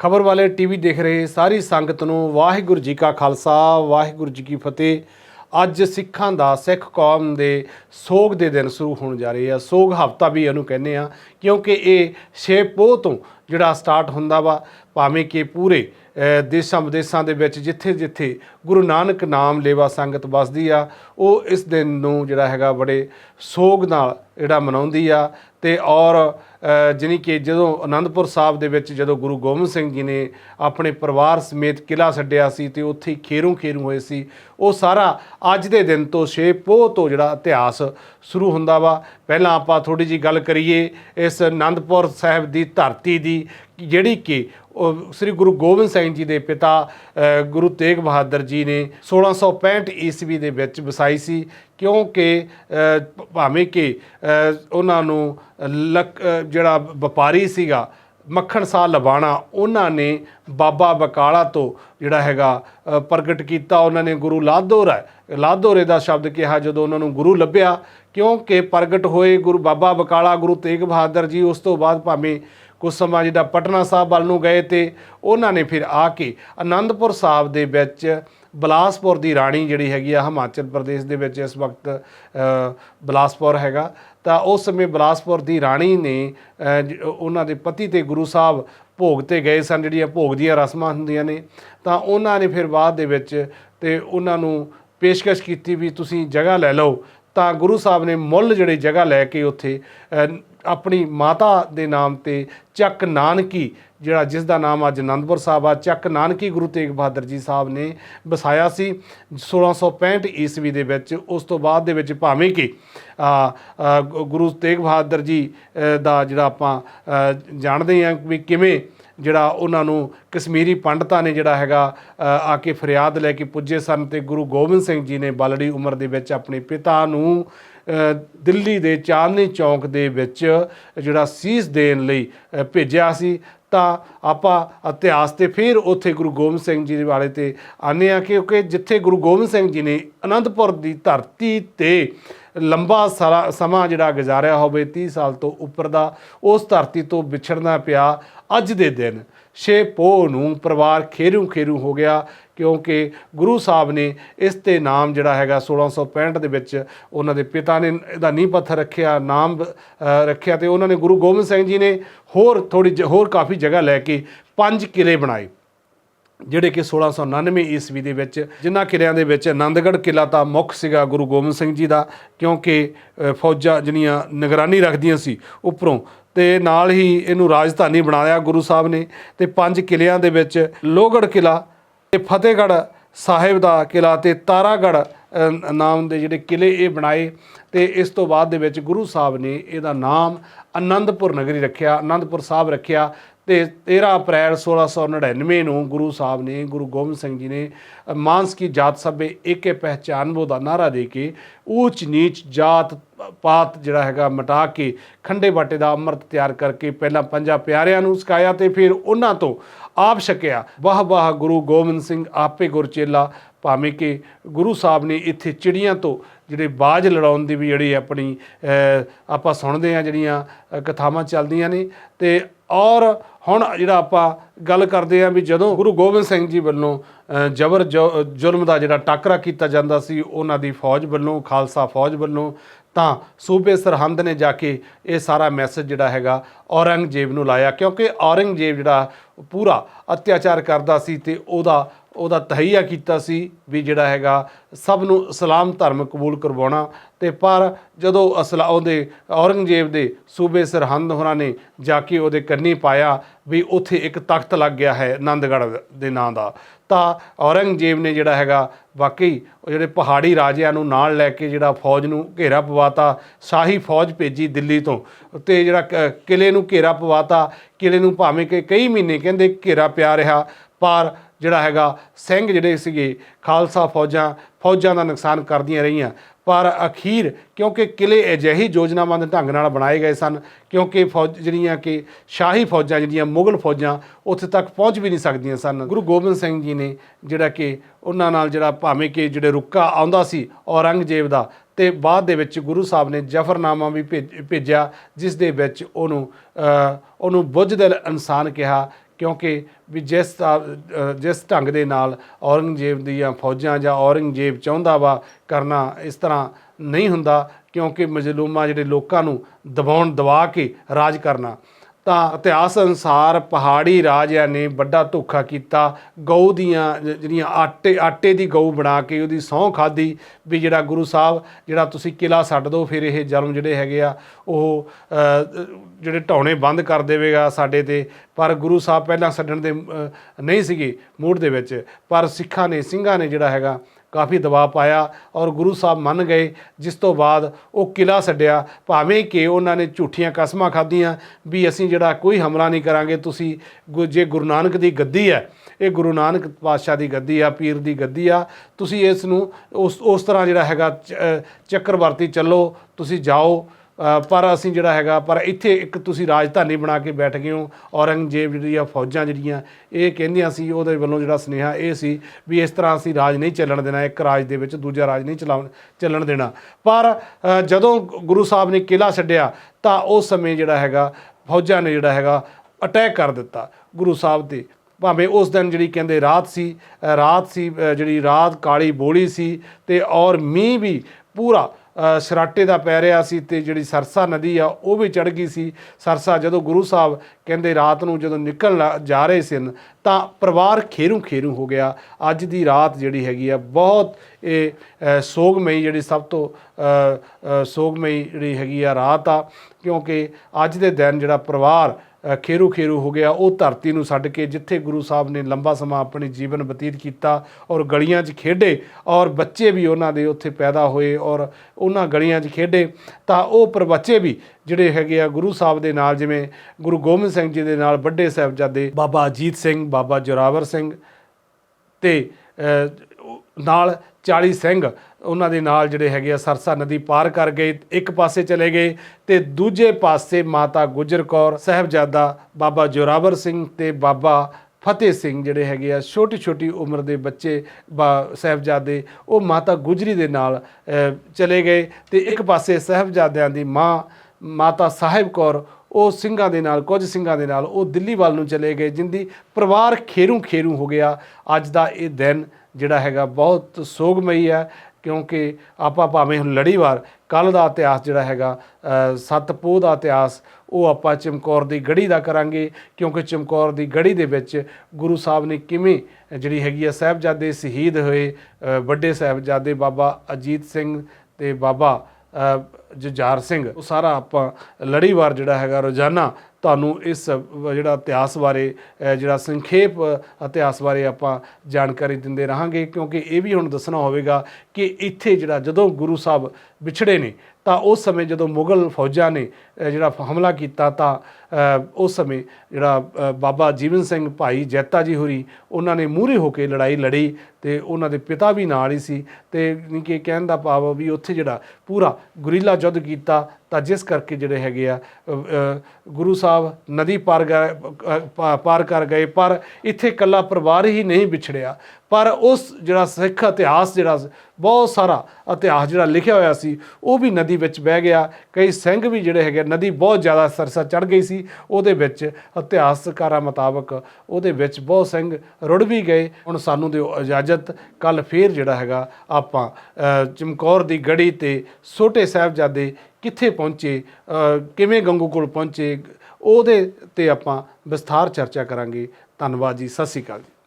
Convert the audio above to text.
ਖਬਰ ਵਾਲੇ ਟੀਵੀ ਦੇਖ ਰਹੇ ਸਾਰੀ ਸੰਗਤ ਨੂੰ ਵਾਹਿਗੁਰੂ ਜੀ ਕਾ ਖਾਲਸਾ, ਵਾਹਿਗੁਰੂ ਜੀ ਕੀ ਫਤਿਹ। ਅੱਜ ਸਿੱਖਾਂ ਦਾ ਸਿੱਖ ਕੌਮ ਦੇ ਸੋਗ ਦੇ ਦਿਨ ਸ਼ੁਰੂ ਹੋਣ ਜਾ ਰਹੇ ਆ। ਸੋਗ ਹਫਤਾ ਵੀ ਇਹਨੂੰ ਕਹਿੰਦੇ ਆ, ਕਿਉਂਕਿ ਇਹ 6 ਪੋਹ ਤੋਂ ਜਿਹੜਾ ਸਟਾਰਟ ਹੁੰਦਾ ਵਾ, ਭਾਵੇਂ ਕਿ ਪੂਰੇ ਦੇਸ਼ਾਂ ਵਿਦੇਸ਼ਾਂ ਦੇ ਵਿੱਚ ਜਿੱਥੇ ਜਿੱਥੇ ਗੁਰੂ ਨਾਨਕ ਨਾਮ ਲੇਵਾ ਸੰਗਤ ਵਸਦੀ ਆ, ਉਹ ਇਸ ਦਿਨ ਨੂੰ ਜਿਹੜਾ ਹੈਗਾ ਬੜੇ ਸੋਗ ਨਾਲ ਜਿਹੜਾ ਮਨਾਉਂਦੀ ਆ। ਤੇ ਔਰ ਅ, ਜਾਣੀ ਕਿ ਜਦੋਂ ਆਨੰਦਪੁਰ ਸਾਹਿਬ ਦੇ ਵਿੱਚ ਜਦੋਂ ਗੁਰੂ ਗੋਬਿੰਦ ਸਿੰਘ ਜੀ ਨੇ ਆਪਣੇ ਪਰਿਵਾਰ ਸਮੇਤ ਕਿਲਾ ਛੱਡਿਆ ਸੀ ਤੇ ਉੱਥੇ ਹੀ ਖੇਰੂ ਖੇਰੂ ਹੋਏ ਸੀ ਉਹ ਸਾਰਾ ਅੱਜ ਦੇ ਦਿਨ ਤੋਂ 6 ਪੋਹ ਤੋਂ ਜਿਹੜਾ ਇਤਿਹਾਸ ਸ਼ੁਰੂ ਹੁੰਦਾ ਵਾ। ਪਹਿਲਾਂ ਆਪਾਂ ਥੋੜੀ ਜੀ ਗੱਲ ਕਰੀਏ ਇਸ ਆਨੰਦਪੁਰ ਸਾਹਿਬ ਦੀ ਧਰਤੀ ਦੀ ਜਿਹੜੀ ਕਿ ਸ੍ਰੀ ਗੁਰੂ ਗੋਬਿੰਦ ਸਿੰਘ ਜੀ ਦੇ ਪਿਤਾ ਗੁਰੂ ਤੇਗ ਬਹਾਦਰ ਜੀ ਨੇ 1665 ਈਸਵੀ ਦੇ ਵਿੱਚ ਵਸਾਈ ਸੀ, ਕਿਉਂਕਿ ਭਾਵੇਂ ਕਿ ਉਹਨਾਂ ਨੂੰ ਲੱਕ ਜਿਹੜਾ ਵਪਾਰੀ ਸੀਗਾ, ਮੱਖਣ ਸਾਹ ਲਵਾਣਾ, ਉਹਨਾਂ ਨੇ ਬਾਬਾ ਬਕਾਲਾ ਤੋਂ ਜਿਹੜਾ ਹੈਗਾ ਪ੍ਰਗਟ ਕੀਤਾ, ਉਹਨਾਂ ਨੇ ਗੁਰੂ ਲਾਧੋਰਾ ਲਾਧੋਰੇ ਦਾ ਸ਼ਬਦ ਕਿਹਾ, ਜਦੋਂ ਉਹਨਾਂ ਨੂੰ ਗੁਰੂ ਲੱਭਿਆ, ਕਿਉਂਕਿ ਪ੍ਰਗਟ ਹੋਏ ਗੁਰੂ ਬਾਬਾ ਬਕਾਲਾ, ਗੁਰੂ ਤੇਗ ਬਹਾਦਰ ਜੀ, ਉਸ ਤੋਂ ਬਾਅਦ ਭਾਵੇਂ ਕੁਝ ਸਮਾਂ ਜਿਹਦਾ ਪਟਨਾ ਸਾਹਿਬ ਵੱਲ ਨੂੰ ਗਏ ਤੇ ਉਹਨਾਂ ਨੇ ਫਿਰ ਆ ਕੇ ਆਨੰਦਪੁਰ ਸਾਹਿਬ ਦੇ ਵਿੱਚ ਬਲਾਸਪੁਰ ਦੀ ਰਾਣੀ ਜਿਹੜੀ ਹੈਗੀ ਆ ਹਿਮਾਚਲ ਪ੍ਰਦੇਸ਼ ਦੇ ਵਿੱਚ ਇਸ ਵਕਤ ਅ, ਬਲਾਸਪੁਰ ਹੈਗਾ। ਤਾਂ ਉਸ ਸਮੇਂ ਬਲਾਸਪੁਰ ਦੀ ਰਾਣੀ ਨੇ ਉਹਨਾਂ ਦੇ ਪਤੀ ਤੇ ਗੁਰੂ ਸਾਹਿਬ ਭੋਗ ਤੇ ਗਏ ਸਨ ਜਿਹੜੀਆਂ ਭੋਗ ਦੀਆਂ ਰਸਮਾਂ ਹੁੰਦੀਆਂ ਨੇ। ਤਾਂ ਉਹਨਾਂ ਨੇ ਫਿਰ ਬਾਅਦ ਦੇ ਵਿੱਚ ਤੇ ਉਹਨਾਂ ਨੂੰ ਪੇਸ਼ਕਸ਼ ਕੀਤੀ ਵੀ ਤੁਸੀਂ ਜਗ੍ਹਾ ਲੈ ਲਓ। ਤਾਂ ਗੁਰੂ ਸਾਹਿਬ ਨੇ ਮੁੱਲ ਜਿਹੜੀ ਜਗ੍ਹਾ ਲੈ ਕੇ ਉੱਥੇ ਆਪਣੀ ਮਾਤਾ ਦੇ ਨਾਮ ਤੇ ਚੱਕ ਨਾਨਕੀ, ਜਿਹੜਾ ਜਿਸ ਦਾ ਨਾਮ ਅੱਜ ਅਨੰਦਪੁਰ ਸਾਹਿਬ ਆ, ਚੱਕ ਨਾਨਕੀ ਗੁਰੂ ਤੇਗ ਬਹਾਦਰ ਜੀ ਸਾਹਿਬ ਨੇ ਵਸਾਇਆ ਸੀ 1665 ਈਸਵੀ ਦੇ ਵਿੱਚ। ਉਸ ਤੋਂ ਬਾਅਦ ਦੇ ਵਿੱਚ ਭਾਵੇਂ ਕਿ ਗੁਰੂ ਤੇਗ ਬਹਾਦਰ ਜੀ ਦਾ ਜਿਹੜਾ ਆਪਾਂ ਜਾਣਦੇ ਹਾਂ ਵੀ ਕਿਵੇਂ ਜਿਹੜਾ ਉਹਨਾਂ ਨੂੰ ਕਸ਼ਮੀਰੀ ਪੰਡਤਾਂ ਨੇ ਜਿਹੜਾ ਹੈਗਾ ਆ ਕੇ ਫਰਿਆਦ ਲੈ ਕੇ ਪੁੱਜੇ ਸਨ ਤੇ ਗੁਰੂ ਗੋਬਿੰਦ ਸਿੰਘ ਜੀ ਨੇ ਬਲੜੀ ਉਮਰ ਦੇ ਵਿੱਚ ਆਪਣੇ ਪਿਤਾ ਨੂੰ ਦਿੱਲੀ ਦੇ ਚਾਂਦਨੀ ਚੌਂਕ ਦੇ ਵਿੱਚ ਜਿਹੜਾ ਸੀਸ ਦੇਣ ਲਈ ਭੇਜਿਆ ਸੀ। ਤਾਂ ਆਪਾਂ ਇਤਿਹਾਸ ਤੇ ਫਿਰ ਉੱਥੇ ਗੁਰੂ ਗੋਬਿੰਦ ਸਿੰਘ ਜੀ ਦੇ ਬਾਰੇ ਤੇ ਆਨੇ ਆ ਕਿਉਂਕਿ ਜਿੱਥੇ ਗੁਰੂ ਗੋਬਿੰਦ ਸਿੰਘ ਜੀ ਨੇ ਅਨੰਦਪੁਰ ਦੀ ਧਰਤੀ ਤੇ ਲੰਬਾ ਸਾਰਾ ਸਮਾਂ ਜਿਹੜਾ ਗੁਜ਼ਾਰਿਆ ਹੋਵੇ 30 ਸਾਲ ਤੋਂ ਉੱਪਰ ਦਾ, ਉਸ ਧਰਤੀ ਤੋਂ ਵਿਛੜਨਾ ਪਿਆ ਅੱਜ ਦੇ ਦਿਨ। ਛੇ ਪੋਹ ਨੂੰ ਪਰਿਵਾਰ ਖੇਰੂ ਖੇਰੂ ਹੋ ਗਿਆ, ਕਿਉਂਕਿ ਗੁਰੂ ਸਾਹਿਬ ਨੇ ਇਸ ਤੇ ਨਾਮ ਜਿਹੜਾ ਹੈਗਾ 1665 ਦੇ ਵਿੱਚ ਉਹਨਾਂ ਦੇ ਪਿਤਾ ਨੇ ਇਹਦਾ ਨੀਂਹ ਪੱਥਰ ਰੱਖਿਆ, ਨਾਮ ਰੱਖਿਆ ਤੇ ਉਹਨਾਂ ਨੇ ਗੁਰੂ ਗੋਬਿੰਦ ਸਿੰਘ ਜੀ ਨੇ ਹੋਰ ਥੋੜੀ ਹੋਰ ਕਾਫੀ ਜਗ੍ਹਾ ਲੈ ਕੇ ਪੰਜ ਕਿਲੇ ਬਣਾਏ, ਜਿਹੜੇ ਕਿ 1699 ਈਸਵੀ ਦੇ ਵਿੱਚ ਜਿਨ੍ਹਾਂ ਕਿਲਿਆਂ ਦੇ ਵਿੱਚ ਆਨੰਦਗੜ੍ਹ ਕਿਲਾ ਤਾਂ ਮੁੱਖ ਸੀਗਾ ਗੁਰੂ ਗੋਬਿੰਦ ਸਿੰਘ ਜੀ ਦਾ, ਕਿਉਂਕਿ ਫੌਜਾਂ ਜਿਹੜੀਆਂ ਨਿਗਰਾਨੀ ਰੱਖਦੀਆਂ ਸੀ, ਉੱਪਰੋਂ ਤੇ ਨਾਲ ਹੀ ਇਹਨੂੰ ਰਾਜਧਾਨੀ ਬਣਾਇਆ ਗੁਰੂ ਸਾਹਿਬ ਨੇ ਤੇ ਪੰਜ ਕਿਲਿਆਂ ਦੇ ਵਿੱਚ ਲੋਹਗੜ੍ਹ ਕਿਲਾ ਤੇ ਫਤਿਹਗੜ੍ਹ ਸਾਹਿਬ ਦਾ ਕਿਲਾ ਤੇ ਤਾਰਾਗੜ੍ਹ ਨਾਮ ਦੇ ਜਿਹੜੇ ਕਿਲੇ ਇਹ ਬਣਾਏ ਤੇ ਇਸ ਤੋਂ ਬਾਅਦ ਦੇ ਵਿੱਚ ਗੁਰੂ ਸਾਹਿਬ ਨੇ ਇਹਦਾ ਨਾਮ ਆਨੰਦਪੁਰ ਨਗਰੀ ਰੱਖਿਆ ਆਨੰਦਪੁਰ ਸਾਹਿਬ ਰੱਖਿਆ ਤੇ 13 ਅਪ੍ਰੈਲ 1699 ਨੂੰ ਗੁਰੂ ਸਾਹਿਬ ਨੇ ਗੁਰੂ ਗੋਬਿੰਦ ਸਿੰਘ ਜੀ ਨੇ ਅ, ਮਾਨਸ ਕੀ ਜਾਤ ਸਭੇ ਏਕੇ ਪਹਿਚਾਨਬੋ ਦਾ ਨਾਰਾ ਦੇ ਕੇ ਊਚ ਨੀਚ ਜਾਤ ਪਾਤ ਜਿਹੜਾ ਹੈਗਾ ਮਿਟਾ ਕੇ ਖੰਡੇ ਬਾਟੇ ਦਾ ਅੰਮ੍ਰਿਤ ਤਿਆਰ ਕਰਕੇ ਪਹਿਲਾਂ ਪੰਜਾਂ ਪਿਆਰਿਆਂ ਨੂੰ ਸਕਾਇਆ ਤੇ ਫਿਰ ਉਹਨਾਂ ਤੋਂ ਆਪ ਛਕਿਆ। ਵਾਹ ਵਾਹ ਗੁਰੂ ਗੋਬਿੰਦ ਸਿੰਘ ਆਪੇ ਗੁਰਚੇਲਾ ਭਾਵੇਂ ਕਿ ਗੁਰੂ ਸਾਹਿਬ ਨੇ ਇੱਥੇ ਚਿੜੀਆਂ ਤੋਂ ਜਿਹੜੇ ਬਾਜ ਲੜਾਉਣ ਦੀ ਵੀ ਜਿਹੜੀ ਆਪਣੀ ਆਪਾਂ ਸੁਣਦੇ ਆ ਜਿਹੜੀਆਂ ਕਥਾਵਾਂ ਚੱਲਦੀਆਂ ਨੇ ਤੇ ਔਰ ਹੁਣ ਜਿਹੜਾ ਆਪਾਂ ਗੱਲ ਕਰਦੇ ਆ ਵੀ ਜਦੋਂ ਗੁਰੂ ਗੋਬਿੰਦ ਸਿੰਘ ਜੀ ਵੱਲੋਂ ਜਬਰ ਜੋ- ਜ਼ੁਲਮ ਦਾ ਜਿਹੜਾ ਟਾਕਰਾ ਕੀਤਾ ਜਾਂਦਾ ਸੀ, ਉਹਨਾਂ ਦੀ ਫੌਜ ਵੱਲੋਂ, ਖਾਲਸਾ ਫੌਜ ਵੱਲੋਂ ਤਾਂ ਸੂਬੇ ਸਰਹੰਦ ਨੇ ਜਾ ਕੇ ਇਹ ਸਾਰਾ ਮੈਸੇਜ ਜਿਹੜਾ ਹੈਗਾ ਔਰੰਗਜ਼ੇਬ ਨੂੰ ਲਾਇਆ, ਕਿਉਂਕਿ ਔਰੰਗਜ਼ੇਬ ਜਿਹੜਾ ਪੂਰਾ ਅਤਿਆਚਾਰ ਕਰਦਾ ਸੀ ਤੇ ਉਹਦਾ ਉਹਦਾ ਤਹਈਆ ਕੀਤਾ ਸੀ ਵੀ ਜਿਹੜਾ ਹੈਗਾ ਸਭ ਨੂੰ ਇਸਲਾਮ ਧਰਮ ਕਬੂਲ ਕਰਵਾਉਣਾ। ਤੇ ਪਰ ਜਦੋਂ ਅਸਲਾ, ਉਹਦੇ ਔਰੰਗਜ਼ੇਬ ਦੇ ਸੂਬੇ ਸਰਹੰਦ ਹੋਰਾਂ ਨੇ ਜਾ ਕੇ ਉਹਦੇ ਕੰਨੀ ਪਾਇਆ ਵੀ ਉੱਥੇ ਇੱਕ ਤਖਤ ਲੱਗ ਗਿਆ ਹੈ ਆਨੰਦਗੜ੍ਹ ਦੇ ਨਾਂ ਦਾ, ਤਾਂ ਔਰੰਗਜ਼ੇਬ ਨੇ ਜਿਹੜਾ ਹੈਗਾ ਵਾਕਈ ਉਹ ਜਿਹੜੇ ਪਹਾੜੀ ਰਾਜਿਆਂ ਨੂੰ ਨਾਲ ਲੈ ਕੇ ਜਿਹੜਾ ਫੌਜ ਨੂੰ ਘੇਰਾ ਪਵਾਤਾ, ਸ਼ਾਹੀ ਫੌਜ ਭੇਜੀ ਦਿੱਲੀ ਤੋਂ ਤੇ ਜਿਹੜਾ ਕ- ਕਿਲੇ ਨੂੰ ਘੇਰਾ ਪਵਾਤਾ। ਕਿਲੇ ਨੂੰ ਭਾਵੇਂ ਕਿ ਕਈ ਮਹੀਨੇ ਕਹਿੰਦੇ ਘੇਰਾ ਪਿਆ ਰਿਹਾ। ਪਰ ਜਿਹੜਾ ਹੈਗਾ, ਸਿੰਘ ਜਿਹੜੇ ਸੀਗੇ, ਖਾਲਸਾ ਫੌਜਾਂ ਫੌਜਾਂ ਦਾ ਨੁਕਸਾਨ ਕਰਦੀਆਂ ਰਹੀਆਂ। ਪਰ ਅਖੀਰ ਕਿਉਂਕਿ ਕਿਲੇ ਅਜਿਹੀ ਯੋਜਨਾਬੰਦ ਢੰਗ ਨਾਲ ਬਣਾਏ ਗਏ ਸਨ, ਕਿਉਂਕਿ ਫੌਜ ਜਿਹੜੀਆਂ ਕਿ ਸ਼ਾਹੀ ਫੌਜਾਂ, ਜਿਹੜੀਆਂ ਮੁਗਲ ਫੌਜਾਂ, ਉੱਥੇ ਤੱਕ ਪਹੁੰਚ ਵੀ ਨਹੀਂ ਸਕਦੀਆਂ ਸਨ। ਗੁਰੂ ਗੋਬਿੰਦ ਸਿੰਘ ਜੀ ਨੇ ਜਿਹੜਾ ਕਿ ਉਹਨਾਂ ਨਾਲ ਜਿਹੜਾ ਭਾਵੇਂ ਕਿ ਜਿਹੜੇ ਰੁੱਕਾ ਆਉਂਦਾ ਸੀ, ਔਰੰਗਜ਼ੇਬ ਦਾ ਤੇ ਬਾਅਦ ਦੇ ਵਿੱਚ ਗੁਰੂ ਸਾਹਿਬ ਨੇ ਜਫਰਨਾਮਾ ਵੀ ਭੇਜ- ਭੇਜਿਆ ਜਿਸ ਦੇ ਵਿੱਚ ਉਹਨੂੰ ਅ, ਉਹਨੂੰ ਬੁੱਝਦਿਲ ਇਨਸਾਨ ਕਿਹਾ ਕਿਉਂਕਿ ਵੀ ਜਿਸ ਜਿਸ ਢੰਗ ਦੇ ਨਾਲ ਔਰੰਗਜ਼ੇਬ ਦੀਆਂ ਫੌਜਾਂ ਜਾਂ ਔਰੰਗਜ਼ੇਬ ਚਾਹੁੰਦਾ ਵਾ ਕਰਨਾ ਇਸ ਤਰ੍ਹਾਂ ਨਹੀਂ ਹੁੰਦਾ ਕਿਉਂਕਿ ਮਜ਼ਲੂਮਾਂ ਜਿਹੜੇ ਲੋਕਾਂ ਨੂੰ ਦਬਾਉਣ ਦਬਾ ਕੇ ਰਾਜ ਕਰਨਾ। ਤਾਂ ਇਤਿਹਾਸ ਅਨੁਸਾਰ ਪਹਾੜੀ ਰਾਜਿਆਂ ਨੇ ਵੱਡਾ ਧੋਖਾ ਕੀਤਾ। ਗਊ ਦੀਆਂ ਜਿਹੜੀਆਂ ਆਟੇ ਆਟੇ ਦੀ ਗਊ ਬਣਾ ਕੇ ਉਹਦੀ ਸਹੁੰ ਖਾਦੀ ਵੀ ਜਿਹੜਾ ਗੁਰੂ ਸਾਹਿਬ, ਜਿਹੜਾ ਤੁਸੀਂ ਕਿਲਾ ਛੱਡ ਦਿਓ, ਫਿਰ ਇਹ ਜ਼ੁਲਮ ਜਿਹੜੇ ਹੈਗੇ ਆ, ਉਹ ਜਿਹੜੇ ਢਾਉਣੇ ਬੰਦ ਕਰ ਦੇਵੇਗਾ ਸਾਡੇ ਤੇ। ਪਰ ਗੁਰੂ ਸਾਹਿਬ ਪਹਿਲਾਂ ਛੱਡਣ ਦੇ ਨਹੀਂ ਸੀਗੇ ਮੂਡ ਦੇ ਵਿੱਚ। ਪਰ ਸਿੱਖਾਂ ਨੇ, ਸਿੰਘਾਂ ਨੇ ਜਿਹੜਾ ਹੈਗਾ ਕਾਫੀ ਦਬਾਅ ਪਾਇਆ ਔਰ ਗੁਰੂ ਸਾਹਿਬ ਮੰਨ ਗਏ ਜਿਸ ਤੋਂ ਬਾਅਦ ਉਹ ਕਿਲਾ ਛੱਡਿਆ। ਭਾਵੇਂ ਕਿ ਉਹਨਾਂ ਨੇ ਝੂਠੀਆਂ ਕਸਮਾਂ ਖਾਧੀਆਂ ਵੀ ਅਸੀਂ ਜਿਹੜਾ ਕੋਈ ਹਮਲਾ ਨਹੀਂ ਕਰਾਂਗੇ ਤੁਸੀਂ ਗੁ- ਜੇ ਗੁਰੂ ਨਾਨਕ ਦੀ ਗੱਦੀ ਹੈ ਇਹ ਗੁਰੂ ਨਾਨਕ ਪਾਤਸ਼ਾਹ ਦੀ ਗੱਦੀ ਆ ਪੀਰ ਦੀ ਗੱਦੀ ਆ ਤੁਸੀਂ ਇਸ ਨੂੰ ਉਸ ਉਸ ਤਰ੍ਹਾਂ ਜਿਹੜਾ ਹੈਗਾ ਚ- ਅ, ਚੱਕਰਵਰਤੀ ਚੱਲੋ ਤੁਸੀਂ ਜਾਓ ਪਰ ਅਸੀਂ ਜਿਹੜਾ ਹੈਗਾ, ਪਰ ਇੱਥੇ ਇੱਕ ਤੁਸੀਂ ਰਾਜਧਾਨੀ ਬਣਾ ਕੇ ਬੈਠ ਗਏ ਹੋ, ਔਰੰਗਜ਼ੇਬ ਜਿਹੜੀ ਆ, ਫੌਜਾਂ ਜਿਹੜੀਆਂ, ਇਹ ਕਹਿੰਦੀਆਂ ਸੀ, ਉਹਦੇ ਵੱਲੋਂ ਜਿਹੜਾ ਸੁਨੇਹਾ ਇਹ ਸੀ ਵੀ ਇਸ ਤਰ੍ਹਾਂ ਅਸੀਂ ਰਾਜ ਨਹੀਂ ਚੱਲਣ ਦੇਣਾ, ਇੱਕ ਰਾਜ ਦੇ ਵਿੱਚ ਦੂਜਾ ਰਾਜ ਨਹੀਂ ਚਲਾਉਣ, ਚੱਲਣ ਦੇਣਾ। ਪਰ ਜਦੋਂ ਗੁਰੂ ਸਾਹਿਬ ਨੇ ਕਿਲਾ ਛੱਡਿਆ, ਤਾਂ ਉਸ ਸਮੇਂ ਜਿਹੜਾ ਹੈਗਾ, ਫੌਜਾਂ ਨੇ ਜਿਹੜਾ ਹੈਗਾ, ਅਟੈਕ ਕਰ ਦਿੱਤਾ ਗੁਰੂ ਸਾਹਿਬ ਤੇ। ਭਾਵੇਂ ਉਸ ਦਿਨ ਜਿਹੜੀ ਕਹਿੰਦੇ ਰਾਤ ਸੀ ਰਾਤ ਸੀ ਜਿਹੜੀ ਰਾਤ ਕਾਲੀ ਬੋਲੀ ਸੀ, ਤੇ ਔਰ ਮੀਂਹ ਵੀ ਪੂਰਾ ਸਰਾਟੇ ਦਾ ਪੈ ਰਿਹਾ ਸੀ ਤੇ ਜਿਹੜੀ ਸਰਸਾ ਨਦੀ ਆ, ਉਹ ਵੀ ਚੜ ਗਈ ਸੀ। ਸਰਸਾ ਜਦੋਂ ਗੁਰੂ ਸਾਹਿਬ ਕਹਿੰਦੇ ਰਾਤ ਨੂੰ ਜਦੋਂ ਨਿਕਲ ਲਾ- ਜਾ ਰਹੇ ਸਨ, ਤਾਂ ਪਰਿਵਾਰ ਖੇਰੂ ਖੇਰੂ ਹੋ ਗਿਆ। ਅੱਜ ਦੀ ਰਾਤ ਜਿਹੜੀ ਹੈਗੀ ਆ, ਬਹੁਤ ਇਹ ਸੋਗਮਈ ਜਿਹੜੀ ਸਭ ਤੋਂ ਸੋਗਮਈ ਜਿਹੜੀ ਹੈਗੀ ਆ ਰਾਤ ਆ, ਕਿਉਂਕਿ ਅੱਜ ਦੇ ਦਿਨ ਜਿਹੜਾ ਪਰਿਵਾਰ ਖੇਰੂ ਖੇਰੂ ਹੋ ਗਿਆ। ਉਹ ਧਰਤੀ ਨੂੰ ਛੱਡ ਕੇ ਜਿੱਥੇ ਗੁਰੂ ਸਾਹਿਬ ਨੇ ਲੰਬਾ ਸਮਾਂ ਆਪਣੀ ਜੀਵਨ ਬਤੀਤ ਕੀਤਾ ਔਰ ਗਲੀਆਂ 'ਚ ਖੇਡੇ ਔਰ ਬੱਚੇ ਵੀ ਉਹਨਾਂ ਦੇ ਉੱਥੇ ਪੈਦਾ ਹੋਏ ਔਰ ਉਹਨਾਂ ਗਲੀਆਂ 'ਚ ਖੇਡੇ, ਤਾਂ ਉਹ ਪਰ ਬੱਚੇ ਵੀ ਜਿਹੜੇ ਹੈਗੇ ਆ ਗੁਰੂ ਸਾਹਿਬ ਦੇ ਨਾਲ ਜਿਵੇਂ ਗੁਰੂ ਗੋਬਿੰਦ ਸਿੰਘ ਜੀ ਦੇ ਨਾਲ, ਵੱਡੇ ਸਾਹਿਬਜ਼ਾਦੇ ਬਾਬਾ ਅਜੀਤ ਸਿੰਘ, ਬਾਬਾ ਜੋਰਾਵਰ ਸਿੰਘ ਤੇ ਨਾਲ 40 ਸਿੰਘ ਉਹਨਾਂ ਦੇ ਨਾਲ ਜਿਹੜੇ ਹੈਗੇ ਆ ਸਰਸਾ ਨਦੀ ਪਾਰ ਕਰ ਗਏ, ਇੱਕ ਪਾਸੇ ਚਲੇ ਗਏ ਤੇ ਦੂਜੇ ਪਾਸੇ ਮਾਤਾ ਗੁਜਰ ਕੌਰ, ਸਾਹਿਬਜ਼ਾਦਾ ਬਾਬਾ ਜੋਰਾਵਰ ਸਿੰਘ ਤੇ ਬਾਬਾ ਫਤਿਹ ਸਿੰਘ ਜਿਹੜੇ ਹੈਗੇ ਆ ਛੋਟੀ ਛੋਟੀ ਉਮਰ ਦੇ ਬੱਚੇ ਬਾ ਸਾਹਿਬਜ਼ਾਦੇ, ਉਹ ਮਾਤਾ ਗੁਜਰੀ ਦੇ ਨਾਲ ਚਲੇ ਗਏ ਤੇ ਇੱਕ ਪਾਸੇ ਸਾਹਿਬਜ਼ਾਦਿਆਂ ਦੀ ਮਾਂ, ਮਾਤਾ ਸਾਹਿਬ ਕੌਰ, ਉਹ ਸਿੰਘਾਂ ਦੇ ਨਾਲ, ਕੁਝ ਸਿੰਘਾਂ ਦੇ ਨਾਲ ਉਹ ਦਿੱਲੀ ਵੱਲ ਨੂੰ ਚਲੇ ਗਏ, ਜਿੰਦੀ ਪਰਿਵਾਰ ਖੇਰੂ ਖੇਰੂ ਹੋ ਗਿਆ। ਅੱਜ ਦਾ ਇਹ ਦਿਨ ਜਿਹੜਾ ਹੈਗਾ ਬਹੁਤ ਸੋਗਮਈ ਹੈ ਕਿਉਂਕਿ ਆਪਾਂ ਭਾਵੇਂ ਹੁਣ ਲੜੀਵਾਰ ਕੱਲ ਦਾ ਇਤਿਹਾਸ ਜਿਹੜਾ ਹੈਗਾ ਅ, ਸੱਤ ਪੋਹ ਦਾ ਇਤਿਹਾਸ ਉਹ ਆਪਾਂ ਚਮਕੌਰ ਦੀ ਗੜੀ ਦਾ ਕਰਾਂਗੇ ਕਿਉਂਕਿ ਚਮਕੌਰ ਦੀ ਗੜੀ ਦੇ ਵਿੱਚ ਗੁਰੂ ਸਾਹਿਬ ਨੇ ਕਿਵੇਂ ਜਿਹੜੀ ਹੈਗੀ ਆ ਸਾਹਿਬਜ਼ਾਦੇ ਸ਼ਹੀਦ ਹੋਏ ਵੱਡੇ ਸਾਹਿਬਜ਼ਾਦੇ ਬਾਬਾ ਅਜੀਤ ਸਿੰਘ ਤੇ ਬਾਬਾ ਜੁਝਾਰ ਸਿੰਘ ਉਹ ਸਾਰਾ ਆਪਾਂ ਲੜੀਵਾਰ ਜਿਹੜਾ ਹੈਗਾ ਰੋਜ਼ਾਨਾ ਤੁਹਾਨੂੰ ਇਸ ਜਿਹੜਾ ਇਤਿਹਾਸ ਬਾਰੇ ਜਿਹੜਾ ਸੰਖੇਪ ਇਤਿਹਾਸ ਬਾਰੇ ਆਪਾਂ ਜਾਣਕਾਰੀ ਦਿੰਦੇ ਰਹਾਂਗੇ, ਕਿਉਂਕਿ ਇਹ ਵੀ ਹੁਣ ਦੱਸਣਾ ਹੋਵੇਗਾ ਕਿ ਇੱਥੇ ਜਿਹੜਾ ਜਦੋਂ ਗੁਰੂ ਸਾਹਿਬ ਵਿਛੜੇ ਨੇ, ਤਾਂ ਉਸ ਸਮੇਂ ਜਦੋਂ ਮੁਗਲ ਫੌਜਾਂ ਨੇ ਜਿਹੜਾ ਹਮਲਾ ਕੀਤਾ ਤਾਂ ਉਸ ਸਮੇਂ ਜਿਹੜਾ ਬਾਬਾ ਜੀਵਨ ਸਿੰਘ ਭਾਈ ਜੈਤਾ ਜੀ ਹੋਰੀ, ਉਹਨਾਂ ਨੇ ਮੂਹਰੇ ਹੋ ਕੇ ਲੜਾਈ ਲੜੀ ਤੇ ਉਹਨਾਂ ਦੇ ਪਿਤਾ ਵੀ ਨਾਲ ਹੀ ਸੀ ਤੇ ਯਾਨੀ ਕਿ ਕਹਿਣ ਦਾ ਭਾਵ ਵੀ ਉੱਥੇ ਜਿਹੜਾ ਪੂਰਾ ਗੁਰੀਲਾ ਯੁੱਧ ਕੀਤਾ, ਤਾਂ ਜਿਸ ਕਰਕੇ ਜਿਹੜੇ ਹੈਗੇ ਆ ਗੁਰੂ ਸਾਹਿਬ ਨਦੀ ਪਾਰ ਗਏ ਪਾਰ ਕਰ ਗਏ, ਪਰ ਇੱਥੇ ਇਕੱਲਾ ਪਰਿਵਾਰ ਹੀ ਨਹੀਂ ਵਿਛੜਿਆ। ਪਰ ਉਸ ਜਿਹੜਾ ਸਿੱਖ ਇਤਿਹਾਸ ਜਿਹੜਾ ਬਹੁਤ ਸਾਰਾ ਇਤਿਹਾਸ ਜਿਹੜਾ ਲਿਖਿਆ ਹੋਇਆ ਸੀ, ਉਹ ਵੀ ਨਦੀ ਵਿੱਚ ਬਹਿ ਗਿਆ। ਕਈ ਸਿੰਘ ਵੀ ਜਿਹੜੇ ਹੈਗੇ, ਨਦੀ ਬਹੁਤ ਜ਼ਿਆਦਾ ਸਰਸਾ ਚੜ ਗਈ ਸੀ। ਉਹਦੇ ਵਿੱਚ ਇਤਿਹਾਸਕਾਰਾਂ ਮੁਤਾਬਕ ਉਹਦੇ ਵਿੱਚ ਬਹੁਤ ਸਿੰਘ ਰੁੜ ਵੀ ਗਏ। ਹੁਣ ਸਾਨੂੰ ਦਿਓ ਇਜਾਜ਼ਤ ਕੱਲ ਫੇਰ ਜਿਹੜਾ ਹੈਗਾ ਆਪਾਂ ਚਮਕੌਰ ਦੀ ਗੜੀ ਤੇ ਛੋਟੇ ਸਾਹਿਬਜ਼ਾਦੇ ਕਿੱਥੇ ਪਹੁੰਚੇ ਕਿਵੇਂ ਗੰਗੂ ਕੋਲ ਪਹੁੰਚੇ, ਉਹਦੇ ਤੇ ਆਪਾਂ ਵਿਸਥਾਰ ਚਰਚਾ ਕਰਾਂਗੇ। ਧੰਨਵਾਦ ਜੀ, ਸਤਿ ਸ਼੍ਰੀ ਅਕਾਲ ਜੀ।